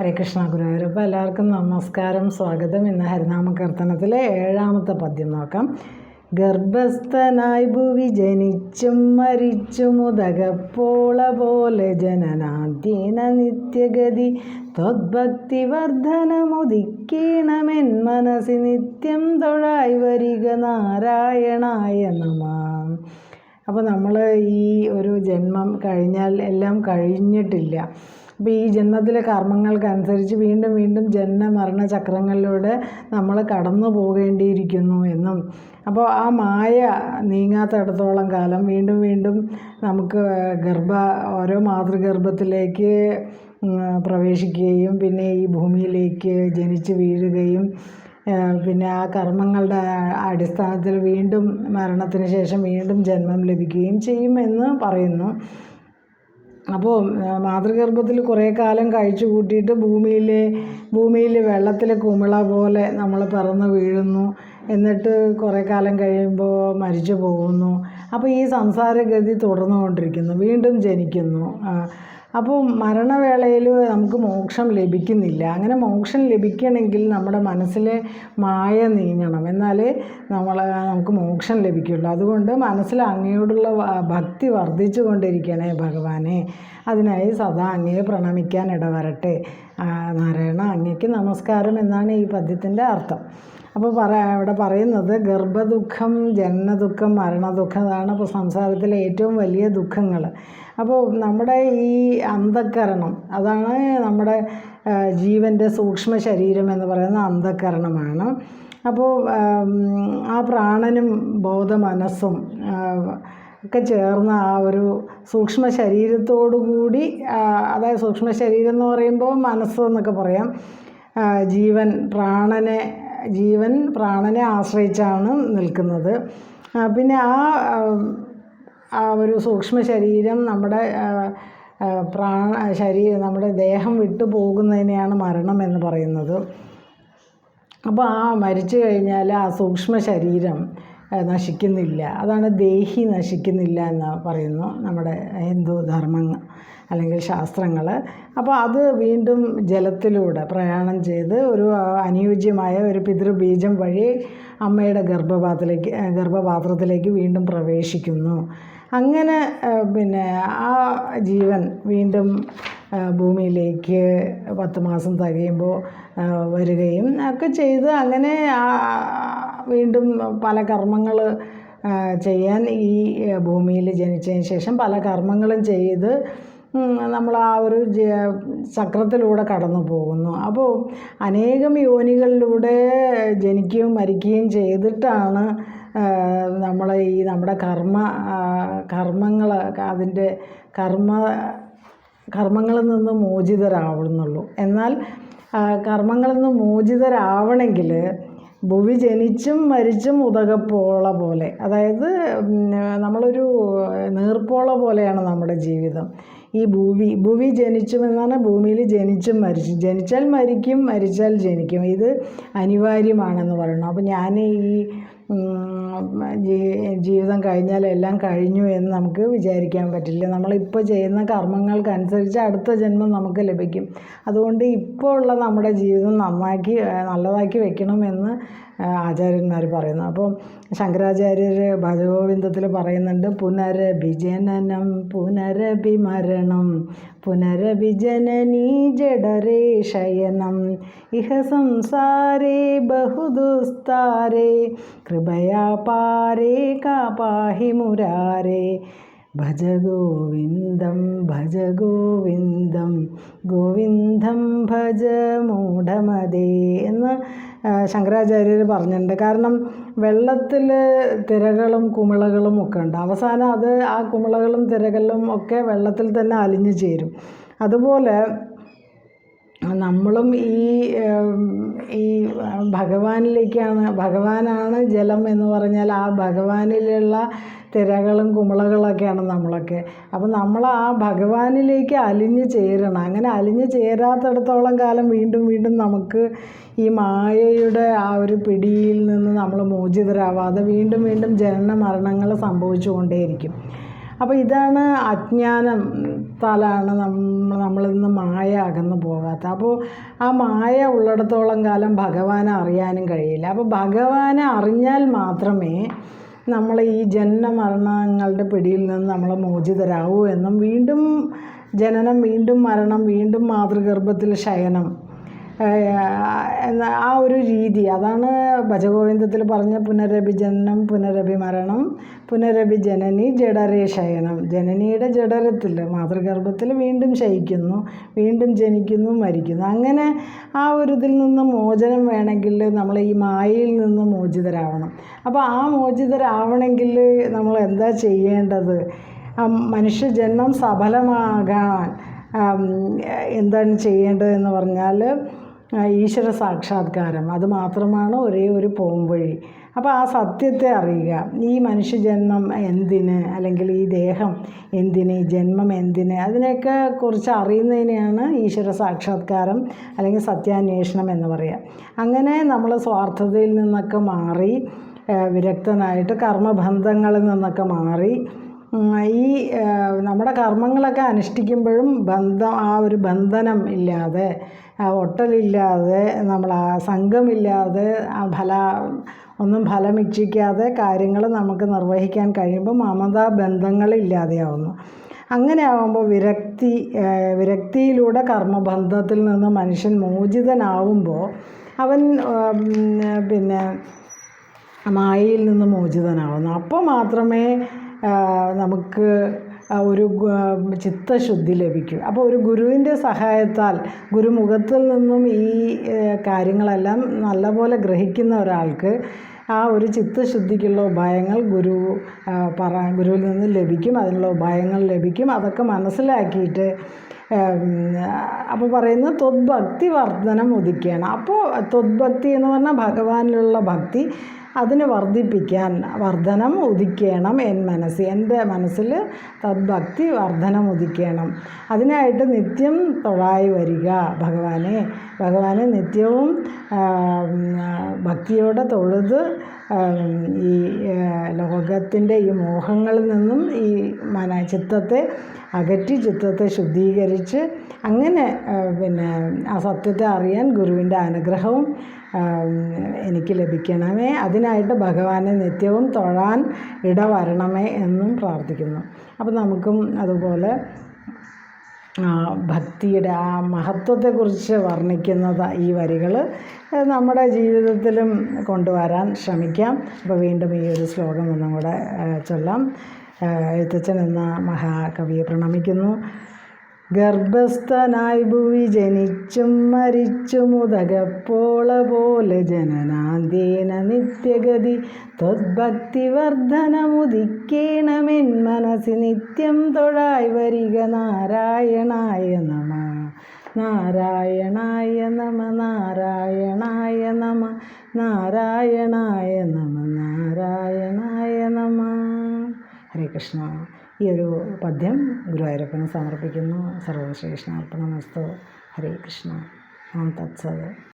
ഹരേ കൃഷ്ണ ഗുരുവായൂരപ്പ എല്ലാവർക്കും നമസ്കാരം സ്വാഗതം. ഇന്ന് ഹരിനാമ കീർത്തനത്തിലെ ഏഴാമത്തെ പദ്യം നോക്കാം. ഗർഭസ്ഥനായി ഭുവി ജനിച്ചും മരിച്ചും ഉദകപ്പോള പോലെ ജനനാദ്യന നിത്യഗതി. ത്വദ്ഭക്തി വർധനമുദിക്കീണമെൻ മനസ്സി നിത്യം തൊഴായി വരിക നാരായണായ നമ. അപ്പോൾ നമ്മൾ ഈ ഒരു ജന്മം കഴിഞ്ഞാൽ എല്ലാം കഴിഞ്ഞിട്ടില്ല. അപ്പോൾ ഈ ജന്മത്തിലെ കർമ്മങ്ങൾക്കനുസരിച്ച് വീണ്ടും വീണ്ടും ജന്മ മരണ ചക്രങ്ങളിലൂടെ നമ്മൾ കടന്നു പോകേണ്ടിയിരിക്കുന്നു എന്നും. അപ്പോൾ ആ മായ നീങ്ങാത്തടത്തോളം കാലം വീണ്ടും വീണ്ടും നമുക്ക് ഗർഭ ഓരോ മാതൃഗർഭത്തിലേക്ക് പ്രവേശിക്കുകയും പിന്നെ ഈ ഭൂമിയിലേക്ക് ജനിച്ച് വീഴുകയും പിന്നെ ആ കർമ്മങ്ങളുടെ അടിസ്ഥാനത്തിൽ വീണ്ടും മരണത്തിന് ശേഷം വീണ്ടും ജന്മം ലഭിക്കുകയും ചെയ്യുമെന്ന് പറയുന്നു. അപ്പോൾ മാതൃഗർഭത്തിൽ കുറേ കാലം കഴിച്ചു കൂട്ടിയിട്ട് ഭൂമിയിൽ ഭൂമിയിൽ വെള്ളത്തിൽ കുമിള പോലെ നമ്മൾ പിറന്ന് വീഴുന്നു. എന്നിട്ട് കുറേ കാലം കഴിയുമ്പോൾ മരിച്ചു പോകുന്നു. അപ്പോൾ ഈ സംസാരഗതി തുടർന്നുകൊണ്ടിരിക്കുന്നു. വീണ്ടും ജനിക്കുന്നു. അപ്പോൾ മരണവേളയിൽ നമുക്ക് മോക്ഷം ലഭിക്കുന്നില്ല. അങ്ങനെ മോക്ഷം ലഭിക്കണമെങ്കിൽ നമ്മുടെ മനസ്സിലെ മായ നീങ്ങണം. എന്നാലേ നമ്മൾ നമുക്ക് മോക്ഷം ലഭിക്കുള്ളൂ. അതുകൊണ്ട് മനസ്സിൽ അങ്ങയോടുള്ള ഭക്തി വർദ്ധിച്ചു കൊണ്ടിരിക്കണേ ഭഗവാനെ. അതിനായി സദാ അങ്ങയെ പ്രണമിക്കാൻ ഇടവരട്ടെ. നാരായണ അങ്ങയ്ക്ക് നമസ്കാരം എന്നാണ് ഈ പദ്യത്തിന്റെ അർത്ഥം. അപ്പോൾ പറ ഇവിടെ പറയുന്നത് ഗർഭദുഃഖം ജനനദുഃഖം മരണദുഃഖം അതാണ് ഇപ്പോൾ സംസാരത്തിലെ ഏറ്റവും വലിയ ദുഃഖങ്ങൾ. അപ്പോൾ നമ്മുടെ ഈ അന്ധക്കരണം അതാണ് നമ്മുടെ ജീവന്റെ സൂക്ഷ്മ ശരീരം എന്ന് പറയുന്ന അന്ധക്കരണമാണ് അപ്പോൾ ആ പ്രാണനും ബോധ മനസ്സും ഒക്കെ ചേർന്ന ആ ഒരു സൂക്ഷ്മ ശരീരത്തോടു കൂടി അതായത് സൂക്ഷ്മ ശരീരം എന്ന് പറയുമ്പോൾ മനസ്സ് എന്നൊക്കെ പറയാം. ജീവൻ പ്രാണനെ ജീവൻ പ്രാണനെ ആശ്രയിച്ചാണ് നിൽക്കുന്നത്. പിന്നെ ആ ആ, ഒരു സൂക്ഷ്മ ശരീരം നമ്മുടെ പ്രാണ ശരീരം നമ്മുടെ ദേഹം വിട്ടു പോകുന്നതിനെയാണ് മരണം എന്ന് പറയുന്നത്. അപ്പോൾ ആ മരിച്ചു കഴിഞ്ഞാൽ ആ സൂക്ഷ്മ ശരീരം നശിക്കുന്നില്ല. അതാണ് ദേഹി നശിക്കുന്നില്ല എന്ന് പറയുന്നു നമ്മുടെ ഹിന്ദു ധർമ്മങ്ങൾ അല്ലെങ്കിൽ ശാസ്ത്രങ്ങൾ. അപ്പോൾ അത് വീണ്ടും ജലത്തിലൂടെ പ്രയാണം ചെയ്ത് ഒരു അനുയോജ്യമായ ഒരു പിതൃബീജം വഴി അമ്മയുടെ ഗർഭപാത്രത്തിലേക്ക് ഗർഭപാത്രത്തിലേക്ക് വീണ്ടും പ്രവേശിക്കുന്നു. അങ്ങനെ പിന്നെ ആ ജീവൻ വീണ്ടും ഭൂമിയിലേക്ക് പത്ത് മാസം തികയുമ്പോൾ വരികയും ഒക്കെ ചെയ്ത് അങ്ങനെ വീണ്ടും പല കർമ്മങ്ങൾ ചെയ്യാൻ ഈ ഭൂമിയിൽ ജനിച്ചതിന് ശേഷം പല കർമ്മങ്ങളും ചെയ്ത് നമ്മൾ ആ ഒരു ചക്രത്തിലൂടെ കടന്നു പോകുന്നു. അപ്പോൾ അനേകം യോനികളിലൂടെ ജനിക്കുകയും മരിക്കുകയും ചെയ്തിട്ടാണ് നമ്മൾ ഈ നമ്മുടെ കർമ്മ കർമ്മങ്ങൾ അതിന്റെ കർമ്മ കർമ്മങ്ങളിൽ നിന്ന് മോചിതരാവുന്നുള്ളൂ എന്നാൽ കർമ്മങ്ങളിൽ നിന്ന് മോചിതരാവണമെങ്കിൽ ഭുവി ജനിച്ചും മരിച്ചും ഉതകപ്പോള പോലെ. അതായത് നമ്മളൊരു നീർപ്പോള പോലെയാണ് നമ്മുടെ ജീവിതം. ഈ ഭൂവി ഭൂവി ജനിച്ചും എന്നാണ് ഭൂമിയിൽ ജനിച്ചും മരിച്ചു. ജനിച്ചാൽ മരിക്കും മരിച്ചാൽ ജനിക്കും. ഇത് അനിവാര്യമാണെന്ന് പറയണം. അപ്പോൾ ഞാൻ ഈ ജീവിതം കഴിഞ്ഞാൽ എല്ലാം കഴിഞ്ഞു എന്ന് നമുക്ക് വിചാരിക്കാൻ പറ്റില്ല. നമ്മളിപ്പോൾ ചെയ്യുന്ന കർമ്മങ്ങൾക്കനുസരിച്ച് അടുത്ത ജന്മം നമുക്ക് ലഭിക്കും. അതുകൊണ്ട് ഇപ്പോൾ ഉള്ള നമ്മുടെ ജീവിതം നന്നാക്കി നല്ലതാക്കി വെക്കണമെന്ന് ആചാര്യന്മാർ പറയുന്നു. അപ്പം ശങ്കരാചാര്യർ ഭജഗോവിന്ദത്തിൽ പറയുന്നുണ്ട് പുനരഭിജനനം പുനരഭിമരണം പുനരഭിജനനീ ജഡരേ ശയനം. ഇഹ സംസാരേ ബഹുദുസ്താരേ കൃപയാ പാരേ കാപാഹി മുരാരേ. ഭജ ഗോവിന്ദം ഭജ ഗോവിന്ദം ഗോവിന്ദം ഭജ മൂഢമതേ എന്ന് ശങ്കരാചാര്യർ പറഞ്ഞിട്ടുണ്ട്. കാരണം വെള്ളത്തിൽ തിരകളും കുമിളകളും ഒക്കെ ഉണ്ട്. അവസാനം അത് ആ കുമിളകളും തിരകളും ഒക്കെ വെള്ളത്തിൽ തന്നെ അലിഞ്ഞു ചേരും. അതുപോലെ നമ്മളും ഈ ഈ ഭഗവാനിലേക്കാണ് ഭഗവാനാണ് ജലം എന്ന് പറഞ്ഞാൽ ആ ഭഗവാനിലുള്ള തിരകളും കുമിളകളൊക്കെയാണ് നമ്മളൊക്കെ. അപ്പം നമ്മൾ ആ ഭഗവാനിലേക്ക് അലിഞ്ഞു ചേരണം. അങ്ങനെ അലിഞ്ഞു ചേരാത്തിടത്തോളം കാലം വീണ്ടും വീണ്ടും നമുക്ക് ഈ മായയുടെ ആ ഒരു പിടിയിൽ നിന്ന് നമ്മൾ മോചിതരാവാതെ വീണ്ടും വീണ്ടും ജനന മരണങ്ങൾ സംഭവിച്ചുകൊണ്ടേയിരിക്കും അപ്പോൾ ഇതാണ് അജ്ഞാനം നമ്മൾ നമ്മളിൽ നിന്ന് മായ അകന്നു പോകാത്ത. അപ്പോൾ ആ മായ ഉള്ളിടത്തോളം കാലം ഭഗവാനെ അറിയാനും കഴിയില്ല. അപ്പോൾ ഭഗവാനെ അറിഞ്ഞാൽ മാത്രമേ നമ്മൾ ഈ ജനന മരണങ്ങളുടെ പിടിയിൽ നിന്ന് നമ്മൾ മോചിതരാകൂ എന്നും വീണ്ടും ജനനം വീണ്ടും മരണം വീണ്ടും മാതൃഗർഭത്തിൽ ശയനം എന്ന ആ ഒരു രീതി. അതാണ് ഭജഗോവിന്ദത്തിൽ പറഞ്ഞ പുനരഭി ജനനം പുനരഭി മരണം ജഡരേ ശയനം. ജനനിയുടെ ജഡരത്തിൽ മാതൃഗർഭത്തിൽ വീണ്ടും ശയിക്കുന്നു വീണ്ടും ജനിക്കുന്നു മരിക്കുന്നു. അങ്ങനെ ആ ഒരു ഇതിൽ നിന്ന് മോചനം വേണമെങ്കിൽ നമ്മൾ ഈ മായയിൽ നിന്ന് മോചിതരാവണം. അപ്പോൾ ആ മോചിതരാവണമെങ്കിൽ നമ്മൾ എന്താ ചെയ്യേണ്ടത്? മനുഷ്യജന്മം സഫലമാകാൻ എന്താണ് ചെയ്യേണ്ടതെന്ന് പറഞ്ഞാൽ ഈശ്വര സാക്ഷാത്കാരം. അത് മാത്രമാണ് ഒരേ ഒരു പോംവഴി. അപ്പോൾ ആ സത്യത്തെ അറിയുക. ഈ മനുഷ്യജന്മം എന്തിന്? അല്ലെങ്കിൽ ഈ ദേഹം എന്തിന്? ഈ ജന്മം എന്തിന്? അതിനെയൊക്കെ കുറിച്ച് അറിയുന്നതിനെയാണ് ഈശ്വര സാക്ഷാത്കാരം അല്ലെങ്കിൽ സത്യാന്വേഷണം എന്ന് പറയുക. അങ്ങനെ നമ്മൾ സ്വാർത്ഥതയിൽ നിന്നൊക്കെ മാറി വിരക്തനായിട്ട് കർമ്മബന്ധങ്ങളിൽ നിന്നൊക്കെ മാറി ഈ നമ്മുടെ കർമ്മങ്ങളൊക്കെ അനുഷ്ഠിക്കുമ്പോഴും ബന്ധം ആ ഒരു ബന്ധനം ഇല്ലാതെ ഒട്ടലില്ലാതെ നമ്മൾ ആ സംഘമില്ലാതെ ആ ഫല ഒന്നും ഫലമിച്ഛിക്കാതെ കാര്യങ്ങൾ നമുക്ക് നിർവഹിക്കാൻ കഴിയുമ്പോൾ മമതാ ബന്ധങ്ങളില്ലാതെയാവുന്നു അങ്ങനെ ആകുമ്പോൾ വിരക്തി വിരക്തിയിലൂടെ കർമ്മബന്ധത്തിൽ നിന്ന് മനുഷ്യൻ മോചിതനാവുമ്പോൾ അവൻ പിന്നെ മായയിൽ നിന്ന് മോചിതനാവുന്നു. അപ്പോൾ മാത്രമേ നമുക്ക് ഒരു ചിത്തശുദ്ധി ലഭിക്കും. അപ്പോൾ ഒരു ഗുരുവിന്റെ സഹായത്താൽ ഗുരുമുഖത്തിൽ നിന്നും ഈ കാര്യങ്ങളെല്ലാം നല്ലപോലെ ഗ്രഹിക്കുന്ന ഒരാൾക്ക് ആ ഒരു ചിത്തശുദ്ധിക്കുള്ള ഉപായങ്ങൾ ഗുരു പറ ഗുരുവിൽ നിന്ന് ലഭിക്കും. അതിനുള്ള ഉപായങ്ങൾ ലഭിക്കും. അതൊക്കെ മനസ്സിലാക്കിയിട്ട് അപ്പോൾ പറയുന്നത് ത്വദ്ഭക്തി വർധനം ഉദിക്കുകയാണ്. അപ്പോൾ ത്വദ്ഭക്തി എന്ന് പറഞ്ഞാൽ ഭഗവാനിലുള്ള ഭക്തി അതിനെ വർദ്ധിപ്പിക്കാൻ വർധനം ഉദിക്കണം എൻ മനസ്സ് എന്റെ മനസ്സിൽ തദ്ഭക്തി വർധനം ഉദിക്കണം. അതിനായിട്ട് നിത്യം തൊഴായി വരിക ഭഗവാനെ. ഭഗവാനെ നിത്യവും ഭക്തിയോടെ തൊഴുത് ഈ ലോകത്തിന്റെ ഈ മോഹങ്ങളിൽ നിന്നും ഈ മന ചിത്തത്തെ അകറ്റി ചിത്തത്തെ ശുദ്ധീകരിച്ച് അങ്ങനെ പിന്നെ ആ സത്യത്തെ അറിയാൻ ഗുരുവിന്റെ അനുഗ്രഹവും എനിക്ക് ലഭിക്കണമേ. അതിനായിട്ട് ഭഗവാനെ നിത്യവും തൊഴാൻ ഇടവരണമേ എന്നും പ്രാർത്ഥിക്കുന്നു. അപ്പം നമുക്കും അതുപോലെ ഭക്തിയുടെ ആ മഹത്വത്തെക്കുറിച്ച് വർണിക്കുന്നത് ഈ വരികൾ നമ്മുടെ ജീവിതത്തിലും കൊണ്ടുവരാൻ ശ്രമിക്കാം. അപ്പോൾ വീണ്ടും ഈ ഒരു ശ്ലോകം ഒന്നും കൂടെ ചൊല്ലാം. എഴുത്തച്ഛൻ എന്ന മഹാകവിയെ പ്രണമിക്കുന്നു. ഗർഭസ്ഥനായി ഭുവി ജനിച്ചും മരിച്ചും ഉതകപ്പോള പോലെ ജനനാന്തീന നിത്യഗതി. ത്വദ്ഭക്തി വർദ്ധനമുദിക്കേണമെൻ മനസ്സി നിത്യം തൊഴായി വരിക നാരായണായ നമ. നാരായണായ നമ നാരായണായ നമ നാരായണായ നമ നാരായണായ നമ. ഹരേ കൃഷ്ണ. ഈ ഒരു പദ്യം ഗുരുവായൂരപ്പന് സമർപ്പിക്കുന്നു. സർവശ്രീകൃഷ്ണാർപ്പണമസ്തു ഹരേ കൃഷ്ണ. ഓം തത്സത്.